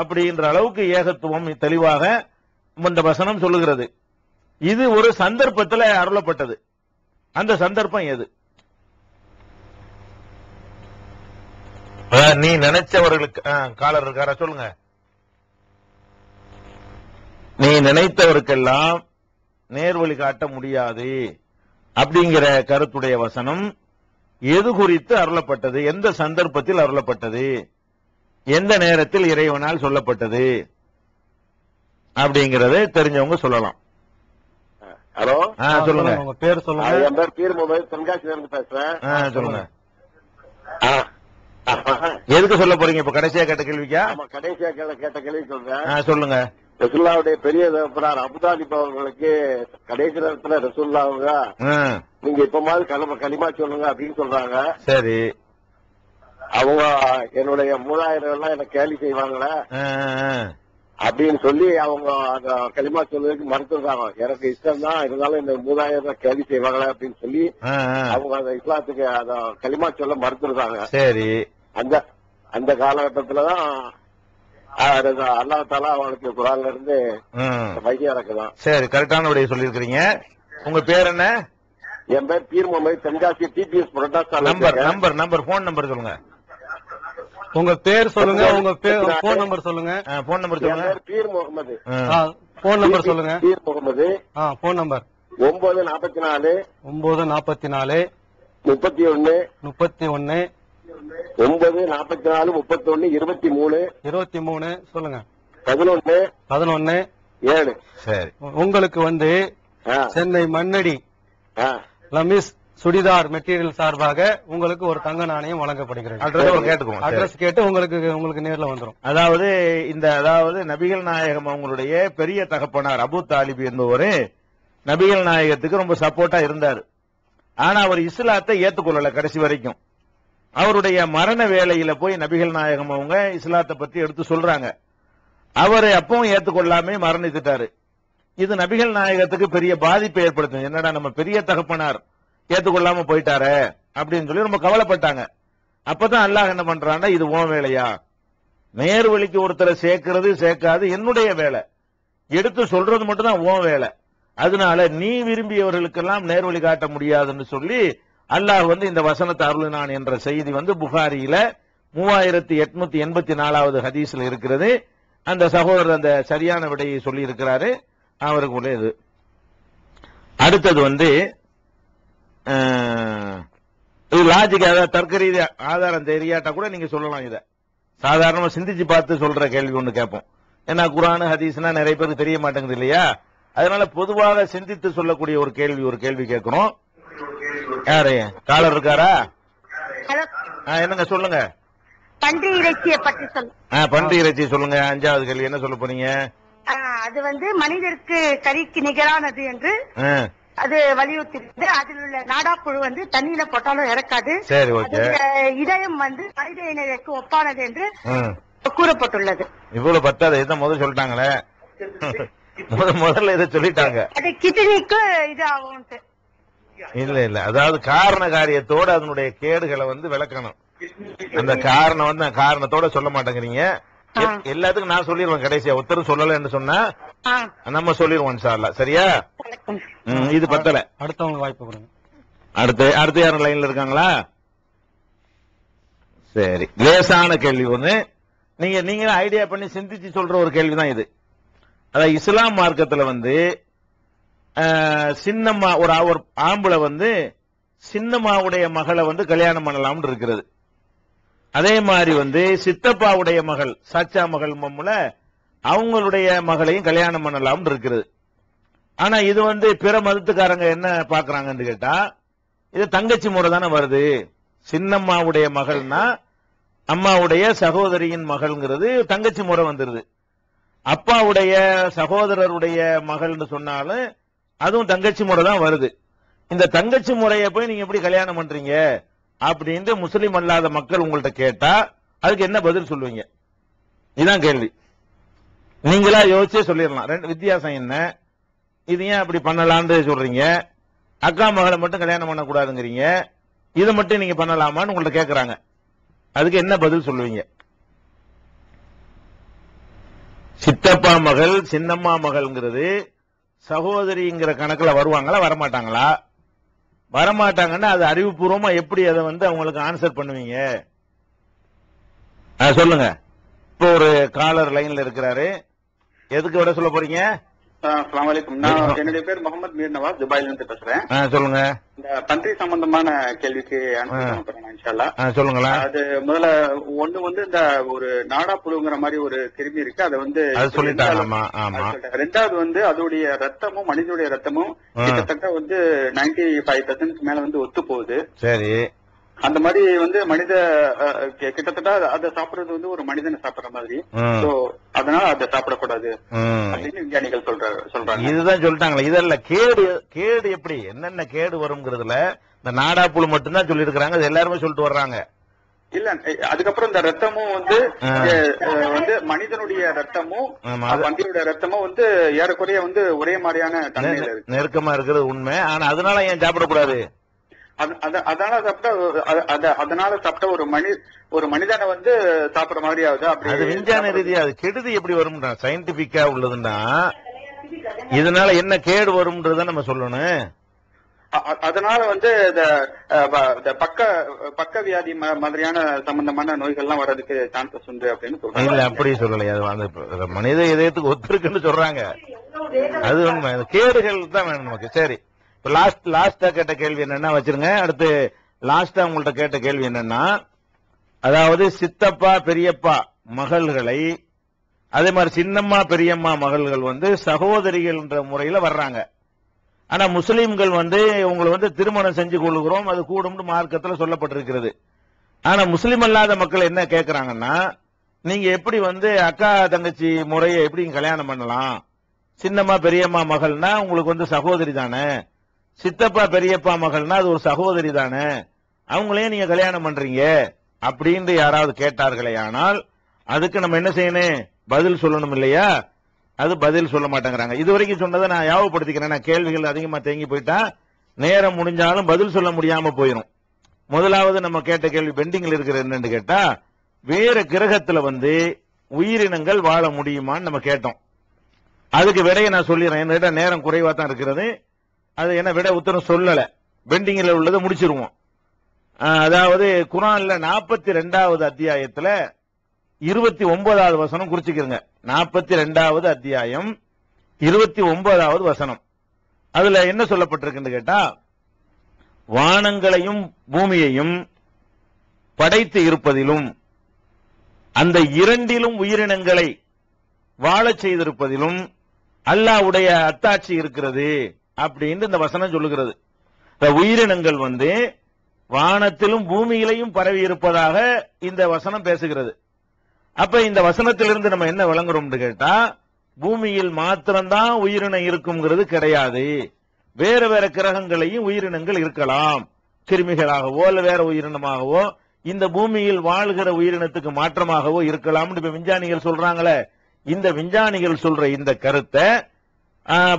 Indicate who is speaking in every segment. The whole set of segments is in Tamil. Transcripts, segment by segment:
Speaker 1: அப்படின்ற அளவுக்கு ஏகத்துவம் தெளிவாக இந்த வசனம் சொல்லுகிறது. இது ஒரு சந்தர்ப்பத்தில் அருளப்பட்டது. அந்த சந்தர்ப்பம் எது? நீ நினைச்சவர்களுக்கு காலர் இருக்காரா சொல்லுங்க. நீ நினைத்தவருக்கெல்லாம் நேர்வழி காட்ட முடியாது அப்படிங்கிற கருத்துடைய வசனம் எது குறித்து அருளப்பட்டது? எந்த சந்தர்ப்பத்தில் அருளப்பட்டது? எந்த நேரத்தில் இறைவனால் சொல்லப்பட்டது அப்படிங்கறத தெரிஞ்சவங்க சொல்லலாம்.
Speaker 2: ஹலோ?
Speaker 1: சொல்லுங்க.
Speaker 3: உங்க பேர் சொல்லுங்க.
Speaker 2: என் பேர் பீர் மொபைல் தென்காசில இருந்து பேசுறேன்
Speaker 1: சொல்லுங்க. எதுக்கு சொல்ல போறீங்க? இப்ப கடைசியா கேட்ட கேள்விக்கா?
Speaker 2: ஆமா கடைசியா கேட்ட கேட்ட கேள்வி சொல்றேன்.
Speaker 1: சொல்லுங்க.
Speaker 2: ரசுல்லாவுடைய பெரிய தகப்பனார் அபுதாலிப் அவர்களுக்கு கடைசி நேரத்துல ரசுல்லா அவங்க நீங்க இப்ப மாதிரி களிமா சொல்லுங்க அப்படின்னு சொல்றாங்க.
Speaker 1: சரி.
Speaker 2: அவங்க என்னுடைய மூணாயிரம் எல்லாம் என்ன கேலி செய்வாங்களே. அப்படின்னு சொல்லி அவங்க அந்த களிமா சொல்றதுக்கு மறுத்துருக்காங்க. எனக்கு இஷ்டம் தான் இருந்தாலும் இந்த மூணாயிரம் கேலி செய்வாங்களே அப்படின்னு சொல்லி. அவங்க அந்த இஸ்லாத்துக்கு அந்த களிமா சொல்ல மறுத்துருக்காங்க.
Speaker 1: சரி.
Speaker 2: அந்த அந்த காலகட்டத்துலதான் அல்லா தாலா அவனுக்கு குரான்ல இருந்து. வைத்தியம் இறக்குதான்.
Speaker 1: சரி கரெக்டான விடைய சொல்லியிருக்கிறீங்க. உங்க பேர் என்ன?
Speaker 2: என் பேர் Peer Mohammed Tenkasi TPS
Speaker 1: number number number phone number சொல்லுங்க.
Speaker 3: உங்க பேர் சொல்லுங்க உங்க பேர் போன் நம்பர் சொல்லுங்க
Speaker 1: போன் நம்பர் சொல்லுங்க.
Speaker 2: பேர் முகமது.
Speaker 3: போன் நம்பர் சொல்லுங்க
Speaker 2: பீர் முகமது.
Speaker 3: ஆ. போன் நம்பர்
Speaker 2: ஒன்பது நாற்பத்தி நாலு
Speaker 3: ஒன்பது நாற்பத்தி நாலு
Speaker 2: முப்பத்தி ஒன்னு
Speaker 3: முப்பத்தி ஒன்னு
Speaker 2: ஒன்பது நாற்பத்தி நாலு முப்பத்தி ஒன்னு இருபத்தி மூணு
Speaker 3: இருபத்தி மூணு சொல்லுங்க.
Speaker 2: பதினொன்னு.
Speaker 3: பதினொன்னு.
Speaker 2: ஏழு.
Speaker 1: சரி.
Speaker 3: உங்களுக்கு வந்து சென்னை மண்ணடி. லமிஸ் சுடிதார் மெட்டீரியல் சார்பாக உங்களுக்கு ஒரு தங்க நாணயம் வழங்கப்படுகிறது.
Speaker 1: அட்ரஸ் ஒரு கேட்டுக்கோங்க. சரி.
Speaker 3: அட்ரஸ் கேட்டு உங்களுக்கு உங்களுக்கு நேர்ல வந்துரும்.
Speaker 1: அதாவது இந்த அதாவது நபிகள் நாயகம் அவங்களுடைய பெரிய தகப்பனார் அபு தாலிப் என்பவர் நபிகள் நாயகத்துக்கு ரொம்ப சப்போர்ட்டா இருந்தார். ஆனா அவர் இஸ்லாத்தை ஏத்துக்கொள்ளல கடைசி வரைக்கும். அவருடைய மரண வேளையில போய் நபிகள் நாயகம் அவங்க இஸ்லாத்தை பத்தி எடுத்து சொல்றாங்க. அவர் அப்பவும் ஏத்துக்கொள்ளாம மரணித்துட்டாரு. இது நபிகள் நாயகத்துக்கு பெரிய பாதிப்பை ஏற்படுத்தும். என்னடா நம்ம பெரிய தகப்பனார் ஏத்துக்கொள்ளாம போயிட்டாரே அப்படின்னு சொல்லி ரொம்ப கவலைப்பட்டாங்க. அப்பதான் அல்லாஹ் என்ன பண்றான்னா இது உன் வேலையா? நேர் வழிக்கு ஒருத்தரை சேர்க்கிறது சேர்க்காது என்னுடைய வேலை. எடுத்து சொல்றது மட்டும் தான் உன் வேலை. அதனால நீ விரும்பியவர்களுக்கெல்லாம் நேர்வழி காட்ட முடியாதுன்னு சொல்லி அல்லாஹ் வந்து இந்த வசனத்தை அருளினான் என்ற செய்தி வந்து புகாரியில மூவாயிரத்தி எட்நூத்தி எண்பத்தி நாலாவது ஹதீஸ்ல இருக்கிறது. அந்த சகோதரர் அந்த சரியான விடையை சொல்லி இருக்கிறாரு அவருக்கு உள்ளது அடுத்தது வந்து இது லாஜிக் அதாவது தர்க்க ரீதியா ஆதாரம் தெரியாட்டா கூட நீங்க சொல்லலாம் இத. சாதாரணமா சிந்திச்சு பார்த்து சொல்ற கேள்வி ஒண்ணு கேட்போம். ஏன்னா குரான் ஹதீஸ்னா நிறைய பேருக்கு தெரிய மாட்டேங்குது இல்லையா? அதனால பொதுவாக சிந்தித்து சொல்லக்கூடிய ஒரு கேள்வி ஒரு கேள்வி கேட்கிறோம் யாரு? காலர் இருக்காரா? என்னங்க சொல்லுங்க.
Speaker 4: பன்றி இறைச்சியை பற்றி சொல்.
Speaker 1: ஆ, பன்றி இறைச்சி சொல்லுங்க. அஞ்சாவது கேள்வி என்ன சொல்ல போறீங்க?
Speaker 4: அது வந்து மனிதருக்கு கறிக்கு நிகரானது என்று அது வலியுறுத்தி அதில் உள்ள நாடாப்புழு வந்து தண்ணியில போட்டாலும் இறக்காது. இதயம் வந்து மனித இனத்திற்கு ஒப்பானது என்று. கூறப்பட்டுள்ளது.
Speaker 1: இவ்வளவு பத்தாது இதான் முதல்ல சொல்லிட்டாங்களே. முத முதல்ல இதை சொல்லிட்டாங்க.
Speaker 4: அது கிட்னிக்கு இது ஆகும்ட்டு
Speaker 1: இல்ல இல்ல. அதாவது காரண காரியத்தோட அதனுடைய கேடுகளை வந்து விளக்கணும். அந்த காரணம் வந்து காரணத்தோட சொல்ல மாட்டேங்கிறீங்க. எல்லாத்துக்கும் நான் சொல்லிடுவேன் கடைசியா. ஒருத்தரும் சொல்லலன்னு சொன்னா நம்ம சொல்லிடுவோம் சார்ல சரியா? இது பத்தல.
Speaker 3: அடுத்தவங்க வாய்ப்பு கொடுங்க.
Speaker 1: அடுத்து அடுத்து யாரும் லைன்ல இருக்காங்களா? சரி லேசான கேள்வி ஒண்ணு. நீங்க நீங்க ஐடியா பண்ணி சிந்திச்சு சொல்ற ஒரு கேள்விதான் இது. அதாவது இஸ்லாம் மார்க்கத்துல வந்து சின்னம்மா ஒரு ஆ- ஒரு ஆம்பளை வந்து சின்னம்மாவுடைய மகளை வந்து கல்யாணம் பண்ணலாம்னு இருக்கிறது. அதே மாதிரி வந்து சித்தப்பாவுடைய மகள் சாச்சா மகள் மம்முல அவங்களுடைய மகளையும் கல்யாணம் பண்ணலாம்னு இருக்கிறது ஆனா இது வந்து பிற மதத்துக்காரங்க என்ன பாக்குறாங்கன்னு கேட்டா இது தங்கச்சி முறை தானே வருது. சின்னம்மாவுடைய மகள்னா அம்மாவுடைய சகோதரியின் மகள்ங்கிறது தங்கச்சி முறை வந்துருது. அப்பாவுடைய சகோதரருடைய மகள்னு சொன்னாலும் அதுவும் தங்கச்சி முறை தான் வருது. இந்த தங்கச்சி முறையை போய் நீங்க எப்படி கல்யாணம் பண்றீங்க? அப்படின்ட்டு முஸ்லீம் அல்லாத மக்கள் உங்கள்ட்ட கேட்டா அதுக்கு என்ன பதில் சொல்லுவீங்க? இதுதான் கேள்வி. நீங்களா யோசிச்சே சொல்லிடலாம். ரெண்டு வித்தியாசம் என்ன? இது ஏன் அப்படி பண்ணலான்னு சொல்றீங்க? அக்கா மகளை மட்டும் கல்யாணம் பண்ணக்கூடாதுங்கிறீங்க. இதை மட்டும் நீங்க பண்ணலாமான்னு உங்கள்ட்ட கேட்கறாங்க அதுக்கு என்ன பதில் சொல்லுவீங்க? சித்தப்பா மகள் சின்னம்மா மகள்ங்கிறது சகோதரிங்கிற கணக்குல வருவாங்களா வரமாட்டாங்களா? வரமாட்டாங்கன்னா அது அறிவுபூர்வமா எப்படி அதை வந்து அவங்களுக்கு ஆன்சர் பண்ணுவீங்க? ஆ, சொல்லுங்க. இப்போ ஒரு காலர் லைன்ல இருக்கிறாரு. எதுக்கு விட சொல்ல போறீங்க?
Speaker 5: நான் என்னுடைய பேர் முகமது மீர் நவாஸ் துபாயில இருந்து பேசுறேன்.
Speaker 1: சொல்லுங்க.
Speaker 5: இந்த பன்றி சம்பந்தமான கேள்விக்கு
Speaker 1: சொல்லுங்களா
Speaker 5: அது முதல்ல ஒண்ணு வந்து இந்த ஒரு நாடா புழுங்கிற மாதிரி ஒரு கிருமி இருக்கு. அதை வந்து. ரெண்டாவது வந்து அதோடைய ரத்தமும் மனிதனுடைய ரத்தமும். கிட்டத்தட்ட வந்து 95% ஃபைவ் பர்சன்ட் மேல வந்து ஒத்து போகுது.
Speaker 1: சரி.
Speaker 5: அந்த மாதிரி வந்து மனித கிட்டத்தட்ட அதை சாப்பிடுறது வந்து ஒரு மனிதனை சாப்பிடுற மாதிரி. சோ அதனால அதை சாப்பிடக்கூடாது. அப்படின்னு விஞ்ஞானிகள் சொல்ற சொல்றாங்க.
Speaker 1: இதுதான் சொல்லிட்டாங்களே இதல்ல கேடு கேடு எப்படி? என்னென்ன கேடு வருங்கிறதுல இந்த நாடாப்புழு மட்டும்தான் சொல்லி இருக்கிறாங்க எல்லாருமே சொல்லிட்டு வர்றாங்க.
Speaker 5: இல்ல அதுக்கப்புறம் இந்த ரத்தமும் வந்து வந்து மனிதனுடைய ரத்தமும் வண்டியுடைய ரத்தமும் வந்து ஏறக்குறைய வந்து ஒரே மாதிரியான
Speaker 1: நெருக்கமா இருக்கிறது உண்மை. ஆனா அதனால ஏன் சாப்பிடக்கூடாது?
Speaker 5: அதனால சாப்பிட்டா அதனால சாப்பிட்ட ஒரு மனி ஒரு மனிதனை வந்து சாப்பிடுற மாதிரி ஆகுது அப்படி
Speaker 1: அது விஞ்ஞான ரீதியா அது கெடுதி எப்படி வரும்ன்றா சயின்டிபிக்கா உள்ளதுன்னா இதனால என்ன கேடு வரும்ன்றத நம்ம சொல்லணும்.
Speaker 5: அதனால வந்து இந்த பக்க பக்க வியாதி மாதிரியான சம்பந்தமான நோய்கள்லாம் வர்றதுக்கு சான்சஸ் உண்டு அப்படின்னு
Speaker 1: இல்ல
Speaker 5: சொல்றாங்க
Speaker 1: அப்படி சொல்லலையே. அது மனித இதயத்துக்கு ஒத்துருக்குன்னு சொல்றாங்க. அது உண்மை. கேடுகள் தான் வேணும் நமக்கு. சரி. இப்போ லாஸ்ட் லாஸ்டா கேட்ட கேள்வி என்னன்னா வச்சிருங்க. அடுத்து லாஸ்டா உங்கள்ட்ட கேட்ட கேள்வி என்னன்னா அதாவது சித்தப்பா பெரியப்பா மகள்களை அதே மாதிரி சின்னம்மா பெரியம்மா மகள்கள் வந்து சகோதரிகள்ன்ற முறையில் வர்றாங்க. ஆனா முஸ்லீம்கள் வந்து உங்களை வந்து திருமணம் செஞ்சு கொள்கிறோம் அது கூடும்னு மார்க்கத்தில் சொல்லப்பட்டிருக்கிறது. ஆனா முஸ்லீம் அல்லாத மக்கள் என்ன கேட்குறாங்கன்னா நீங்க எப்படி வந்து அக்கா தங்கச்சி முறையை எப்படி கல்யாணம் பண்ணலாம்? சின்னம்மா பெரியம்மா மகள்னா உங்களுக்கு வந்து சகோதரி தானே? சித்தப்பா பெரியப்பா மகள்னா அது ஒரு சகோதரி தானே. அவங்களையும் நீங்க கல்யாணம் பண்றீங்க அப்படின்னு யாராவது கேட்டார்களே ஆனால் அதுக்கு நம்ம என்ன செய்யணும்? பதில் சொல்லணும் இல்லையா? அது பதில் சொல்ல மாட்டேங்கிறாங்க. இது வரைக்கும் சொன்னதை நான் ஞாபகப்படுத்திக்கிறேன் நான் கேள்விகள் அதிகமா தேங்கி போயிட்டா நேரம் முடிஞ்சாலும் பதில் சொல்ல முடியாம போயிடும் முதலாவது நம்ம கேட்ட கேள்வி பெண்டிங்ல இருக்கிற என்னன்னு கேட்டா வேற கிரகத்துல வந்து உயிரினங்கள் வாழ முடியுமான்னு நம்ம கேட்டோம். அதுக்கு விடையை நான் சொல்லிடுறேன். என்னிட நேரம் குறைவா தான் இருக்கிறது. அது என்ன விட உத்தரம் சொல்லல. பெண்டிங்ல உள்ளதை முடிச்சிருவோம். அதாவது குரான்ல நாற்பத்தி ரெண்டாவது அத்தியாயத்துல இருபத்தி ஒன்பதாவது வசனம் குறிச்சுக்கிறங்க. நாற்பத்தி ரெண்டாவது அத்தியாயம் இருபத்தி ஒன்பதாவது வசனம். அதுல என்ன சொல்லப்பட்டிருக்குன்னு கேட்டா வானங்களையும் பூமியையும் படைத்து இருப்பதிலும் அந்த இரண்டிலும் உயிரினங்களை வாழச் செய்திருப்பதிலும் அல்லாஹ்வுடைய அத்தாட்சி இருக்கிறது. அப்படின்னு இந்த வசனம் சொல்லுகிறது. இந்த உயிரினங்கள் வந்து வானத்திலும் பூமியிலையும் பரவி இருப்பதாக இந்த வசனம் பேசுகிறது. அப்ப இந்த வசனத்திலிருந்து நம்ம என்ன விளங்குறோம்னு கேட்டா பூமியில் மாத்திரம்தான் உயிரினம் இருக்குங்கிறது கிடையாது. வேற வேற கிரகங்களையும் உயிரினங்கள் இருக்கலாம். கிருமிகளாகவோ இல்ல வேற உயிரினமாகவோ இந்த பூமியில் வாழ்கிற உயிரினத்துக்கு மாற்றமாகவோ இருக்கலாம்னு இப்ப விஞ்ஞானிகள் சொல்றாங்களே. இந்த விஞ்ஞானிகள் சொல்ற இந்த கருத்தை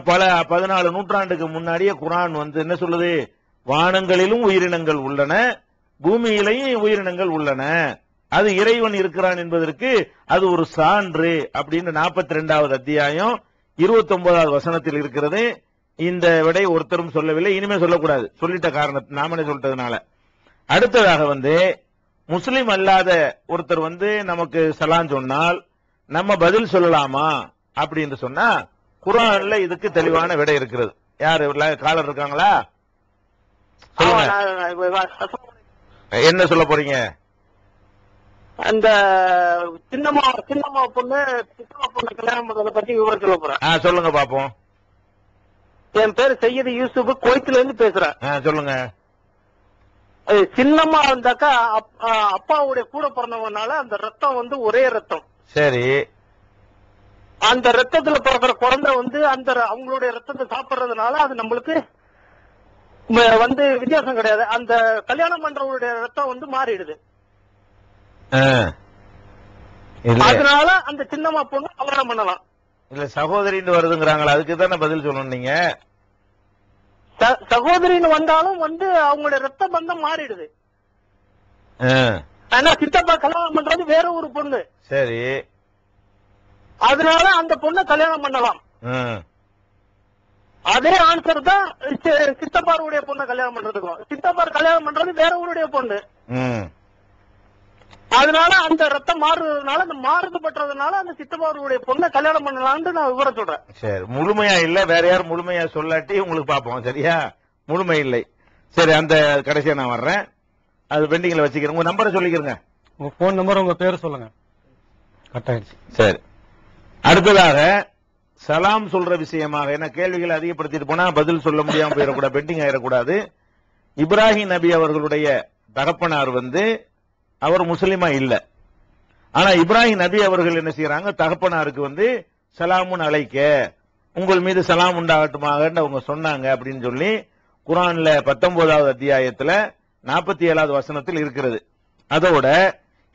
Speaker 1: பல பதினாலு நூற்றாண்டுக்கு முன்னாடியே குரான் வந்து என்ன சொல்லுது? வானங்களிலும் உயிரினங்கள் உள்ளன பூமியிலையும் உயிரினங்கள் உள்ளன. அது இறைவன் இருக்கிறான் என்பதற்கு அது ஒரு சான்று அப்படின்னு நாற்பத்தி ரெண்டாவது அத்தியாயம் இருபத்தி ஒன்பதாவது வசனத்தில் இருக்கிறது. இந்த விடை ஒருத்தரும் சொல்லவில்லை இனிமே சொல்லக்கூடாது. சொல்லிட்ட காரணத்தை நாமனே சொல்லிட்டதுனால. அடுத்ததாக வந்து முஸ்லிம் அல்லாத ஒருத்தர் வந்து நமக்கு சலான் சொன்னால் நம்ம பதில் சொல்லலாமா? அப்படின்னு சொன்னா குரான்ல இதுக்கு தெளிவான விடை இருக்கிறது. யாரு காலர் இருக்காங்களா? சொல்லுங்க. என்ன சொல்ல போறீங்க?
Speaker 6: அந்த சின்னம்மா சின்னம்மா பொண்ணு சின்னம்மா பொண்ணு கல்யாணம் பண்றத பத்தி விவரம் சொல்ல போறேன்.
Speaker 1: சொல்லுங்க பாப்போம்.
Speaker 6: என் பேரு சையது யூசுப் கோயத்துல இருந்து பேசுறேன்
Speaker 1: சொல்லுங்க.
Speaker 6: சின்னம்மா ஆ, அப்பாவுடைய கூட பிறந்தவனால அந்த ரத்தம் வந்து ஒரே ரத்தம்.
Speaker 1: சரி.
Speaker 6: அந்த ரத்தத்துல பிறக்கிற குழந்தை வந்து அந்த அவங்களுடைய ரத்தத்தை சாப்பிடுறதுனால அது நம்மளுக்கு வந்து வித்தியாசம் கிடையாது. அந்த கல்யாணம் பண்றவங்களுடைய ரத்தம் வந்து மாறிடுது. அதனால அந்த சின்னம்மா பொண்ணு கல்யாணம் பண்ணலாம்.
Speaker 1: இல்ல சகோதரின்னு வருதுங்கிறாங்களா அதுக்கு தானே பதில் சொல்லணும் நீங்க?
Speaker 6: சகோதரின்னு வந்தாலும் வந்து அவங்களுடைய ரத்த பந்தம் மாறிடுது. ஆனா சித்தப்பா கல்யாணம் பண்றது வேற ஒரு பொண்ணு.
Speaker 1: சரி.
Speaker 6: அதனால அந்த பொண்ணை கல்யாணம் பண்ணலாம்.
Speaker 1: ம்.
Speaker 6: அதே ஆன்சர் தான் சித்தப்பாருடைய பொண்ணை கல்யாணம் பண்றதுக்கும். சித்தப்பார் கல்யாணம் பண்றது வேற ஊருடைய பொண்ணு.
Speaker 1: ம்.
Speaker 6: அதனால அந்த ரத்தம் மாறுறதுனால அந்த மாறுது பட்டுறதுனால அந்த சித்தப்பாருடைய பொண்ணை கல்யாணம் பண்ணலாம்னு நான் விவரம் சொல்றேன்.
Speaker 1: சரி முழுமையா இல்ல வேற யாரும் முழுமையா சொல்லாட்டி உங்களுக்கு பார்ப்போம் சரியா? முழுமை இல்லை. சரி அந்த கடைசியா நான் வர்றேன். அது பெண்டிங்ல வச்சுக்கிறேன். உங்க நம்பரை சொல்லிக்கிறேங்க.
Speaker 3: உங்க போன் நம்பர் உங்க பேர் சொல்லுங்க. கட் ஆயிடுச்சு.
Speaker 1: சரி. அடுத்ததாக சலாம் சொல்ற விஷயமாக என்ன கேள்விகளை அதிகப்படுத்திட்டு போனா பதில் சொல்ல முடியாம போயிடக்கூடாது பெண்டிங் ஆயிடக்கூடாது. இப்ராஹிம் நபி அவர்களுடைய தகப்பனார் வந்து அவர் முஸ்லீமா இல்ல. ஆனா இப்ராஹிம் நபி அவர்கள் என்ன செய்யறாங்க தகப்பனாருக்கு வந்து சலாமுன் அழைக்க உங்கள் மீது சலாம் உண்டாகட்டுமாக அவங்க சொன்னாங்க அப்படின்னு சொல்லி குரான்ல பத்தொன்பதாவது அத்தியாயத்துல நாற்பத்தி ஏழாவது வசனத்தில் இருக்கிறது. அதோட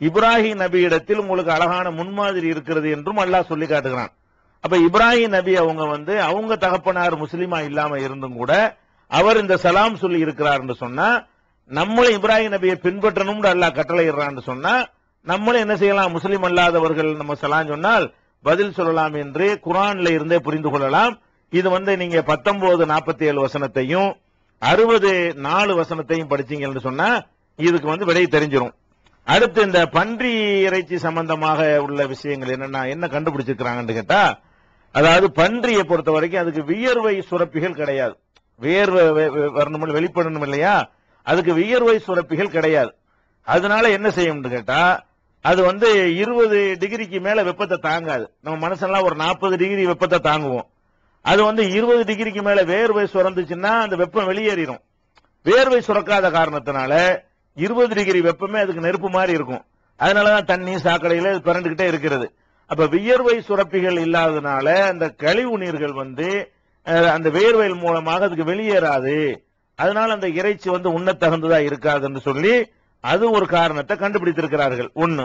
Speaker 1: இப்ராஹிம் நபியிடத்தில் உங்களுக்கு அழகான முன்மாதிரி இருக்கிறது என்றும் அல்லாஹ் சொல்லி காட்டுகிறான். அப்ப இப்ராஹிம் நபி அவங்க வந்து அவங்க தகப்பனார் முஸ்லீமா இல்லாம இருந்தும் கூட அவர் இந்த சலாம் சொல்லி இருக்கிறார் என்று சொன்னா நம்மளும் இப்ராஹிம் நபியை பின்பற்றணும்னு அல்லாஹ் கட்டளையிடுறான்னு சொன்னா நம்மளும் என்ன செய்யலாம்? முஸ்லீம் அல்லாதவர்கள் நம்ம சலாம் சொன்னால் பதில் சொல்லலாம் என்று குரான்ல இருந்தே புரிந்து கொள்ளலாம். இது வந்து நீங்க பத்தொன்பது நாற்பத்தி ஏழு வசனத்தையும் அறுபது நாலு வசனத்தையும் படிச்சீங்கன்னு சொன்னா இதுக்கு வந்து விடை தெரிஞ்சிரும். அடுத்து இந்த பன்றி இறைச்சி சம்பந்தமாக உள்ள விஷயங்கள் என்னன்னா என்ன கண்டுபிடிச்சிருக்கிறாங்கன்னு கேட்டா அதாவது பன்றியை பொறுத்த வரைக்கும் அதுக்கு வியர்வை சுரப்பிகள் கிடையாது. வியர்வை வரணும் வெளிப்படணும் இல்லையா? அதுக்கு வியர்வை சுரப்பிகள் கிடையாது. அதனால என்ன செய்யும்னு கேட்டா அது வந்து இருபது டிகிரிக்கு மேல வெப்பத்தை தாங்காது. நம்ம மனசெல்லாம் ஒரு நாற்பது டிகிரி வெப்பத்தை தாங்குவோம். அது வந்து இருபது டிகிரிக்கு மேல வேர்வை சுரந்துச்சுன்னா அந்த வெப்பம் வெளியேறிடும் வேர்வை சுரக்காத காரணத்தினால இருபது டிகிரி வெப்பமே அதுக்கு நெருப்பு மாதிரி இருக்கும். அதனாலதான் தண்ணி சாக்கடையில பிறண்டுகிட்டே இருக்கிறது. அப்ப வியர்வை சுரப்பிகள் இல்லாததுனால அந்த கழிவு நீர்கள் வந்து அந்த வேர்வையில் மூலமாக அதுக்கு வெளியேறாது. அதனால அந்த இறைச்சி வந்து உண்ணத்தகுந்ததா இருக்காதுன்னு சொல்லி அது ஒரு காரணத்தை கண்டுபிடித்திருக்கிறார்கள். ஒண்ணு.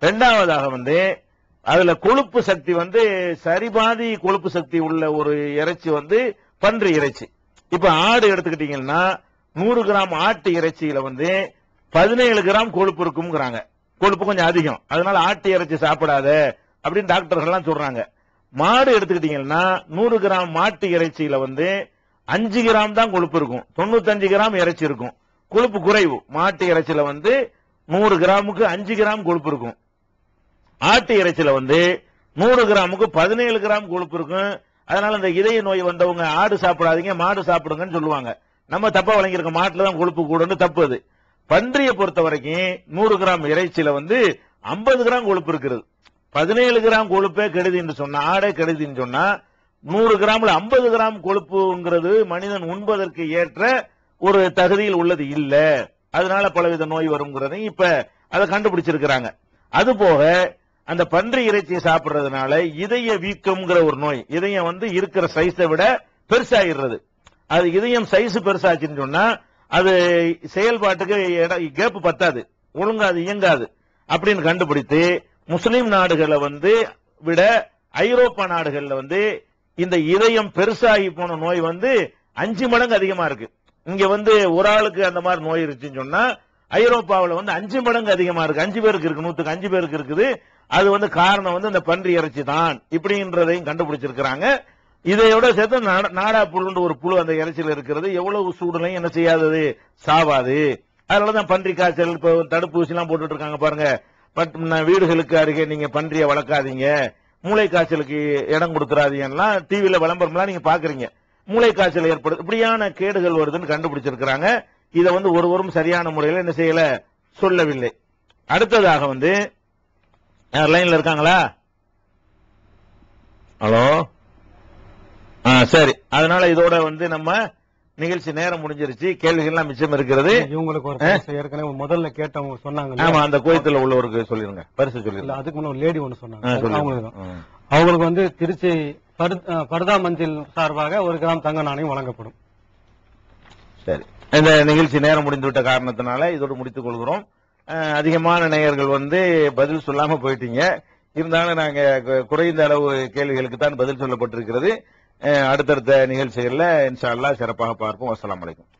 Speaker 1: ரெண்டாவதாக வந்து அதுல கொழுப்பு சக்தி வந்து சரிபாதி கொழுப்பு சக்தி உள்ள ஒரு இறைச்சி வந்து பன்றி இறைச்சி. இப்ப ஆடு எடுத்துக்கிட்டீங்கன்னா நூறு கிராம் ஆட்டு இறைச்சியில வந்து பதினேழு கிராம் கொழுப்பு இருக்கும்ங்கிறாங்க. கொழுப்பு கொஞ்சம் அதிகம். அதனால ஆட்டு இறைச்சி சாப்பிடாத அப்படின்னு டாக்டர்கள்லாம் சொல்றாங்க. மாடு எடுத்துக்கிட்டீங்கன்னா நூறு கிராம் மாட்டு இறைச்சியில வந்து அஞ்சு கிராம் தான் கொழுப்பு இருக்கும். தொண்ணூத்தஞ்சு கிராம் இறைச்சி இருக்கும். கொழுப்பு குறைவு. மாட்டு இறைச்சியில வந்து நூறு கிராமுக்கு அஞ்சு கிராம் கொழுப்பு இருக்கும். ஆட்டு இறைச்சியில வந்து நூறு கிராமுக்கு பதினேழு கிராம் கொழுப்பு இருக்கும். அதனால இந்த இதய நோய் வந்தவங்க ஆடு சாப்பிடாதீங்க மாடு சாப்பிடுங்கன்னு சொல்லுவாங்க. நம்ம தப்பா வழங்கியிருக்க மாட்டுல தான் கொழுப்பு கூடன்னு தப்பு அது. பன்றியை பொறுத்த வரைக்கும் நூறு கிராம் இறைச்சியில வந்து 50 கிராம் கொழுப்பு இருக்கிறது பதினேழு கிராம் கொழுப்பே கெடுதின்னு சொன்னா ஆடே கெடுதின்னு சொன்னா நூறு கிராம்ல 50 கிராம் கொழுப்புங்கிறது மனிதன் உண்பதற்கு ஏற்ற ஒரு தகுதியில் உள்ளது இல்ல. அதனால பலவித நோய் வருங்கிறதையும் இப்ப அதை கண்டுபிடிச்சிருக்கிறாங்க. அது போக அந்த பன்றி இறைச்சியை சாப்பிடுறதுனால இதய வீக்கம்ங்கிற ஒரு நோய் இதயம் வந்து இருக்கிற சைஸை விட பெருசாகிடுறது அது இதயம் சைஸ் பெருசாச்சுன்னு சொன்னா அது செயல்பாட்டுக்கு கேப் பத்தாது. ஒழுங்கா அது இயங்காது. அப்படின்னு கண்டுபிடித்து முஸ்லிம் நாடுகளை வந்து விட ஐரோப்பா நாடுகள்ல வந்து இந்த இதயம் பெருசாகி போன நோய் வந்து அஞ்சு மடங்கு அதிகமா இருக்கு. இங்க வந்து ஒரு ஆளுக்கு அந்த மாதிரி நோய் இருந்துச்சுன்னு சொன்னா ஐரோப்பாவில் வந்து அஞ்சு மடங்கு அதிகமா இருக்கு. அஞ்சு பேருக்கு இருக்கு நூத்துக்கு அஞ்சு பேருக்கு இருக்குது. அது வந்து காரணம் வந்து இந்த பன்றி இறைச்சி தான் இப்படின்றதையும் கண்டுபிடிச்சிருக்கிறாங்க. இதையோட சேர்த்து நாடா- நாடா புழுன்ற ஒரு புழு அந்த இறைச்சியில் இருக்கிறது. எவ்வளவு சூடுலையும் என்ன செய்யாதது? சாவாது. அதனாலதான் பன்றி காய்ச்சல் இப்ப தடுப்பூசி எல்லாம் போட்டுட்டு இருக்காங்க பாருங்க. பட் வீடுகளுக்கு அருகே நீங்க பன்றியை வளர்க்காதீங்க. மூளை காய்ச்சலுக்கு இடம் கொடுத்துறாதீங்கன்னா டிவில விளம்பரம்லாம் நீங்க பாக்குறீங்க. மூளை காய்ச்சல் ஏற்படுது. இப்படியான கேடுகள் வருதுன்னு கண்டுபிடிச்சிருக்கிறாங்க. இதை வந்து ஒருவரும் சரியான முறையில் என்ன செய்யல? சொல்லவில்லை. அடுத்ததாக வந்து லைன்ல இருக்காங்களா? ஹலோ? சரி. அதனால இதோட வந்து நம்ம நிகழ்ச்சி நேரம் முடிஞ்சிருச்சு. கேள்விகள்லாம் மிச்சம் இருக்கிறது.
Speaker 3: இவங்களுக்கு ஒரு ஏற்கனவே முதல்ல கேட்டவங்க சொன்னாங்க?
Speaker 1: ஆமா அந்த கோயத்துல உள்ளவருக்கு சொல்லிருங்க. பரிசு
Speaker 3: இல்ல
Speaker 1: சொல்லிருங்க
Speaker 3: அதுக்கு முன்ன ஒரு லேடி
Speaker 1: ஆ,
Speaker 3: சொன்னாங்க. அவங்களுக்கு வந்து திருச்சி பர்தா மஞ்சள் சார்பாக ஒரு கிராம் தங்க நாணயம் வழங்கப்படும்.
Speaker 1: சரி. இந்த நிகழ்ச்சி நேரம் முடிந்து விட்ட காரணத்தினால இதோடு முடித்துக் கொள்கிறோம். அதிகமான நேயர்கள் வந்து பதில் சொல்லாம போயிட்டீங்க. இருந்தாலும் நாங்க குறைந்த அளவு கேள்விகளுக்கு தான் பதில் சொல்லப்பட்டிருக்கிறது. அடுத்தடுத்த நிகழ்ச்சிகள்ல இன்ஷா அல்லா சிறப்பாக பார்ப்போம். அஸ்லாம் அலைக்கும்.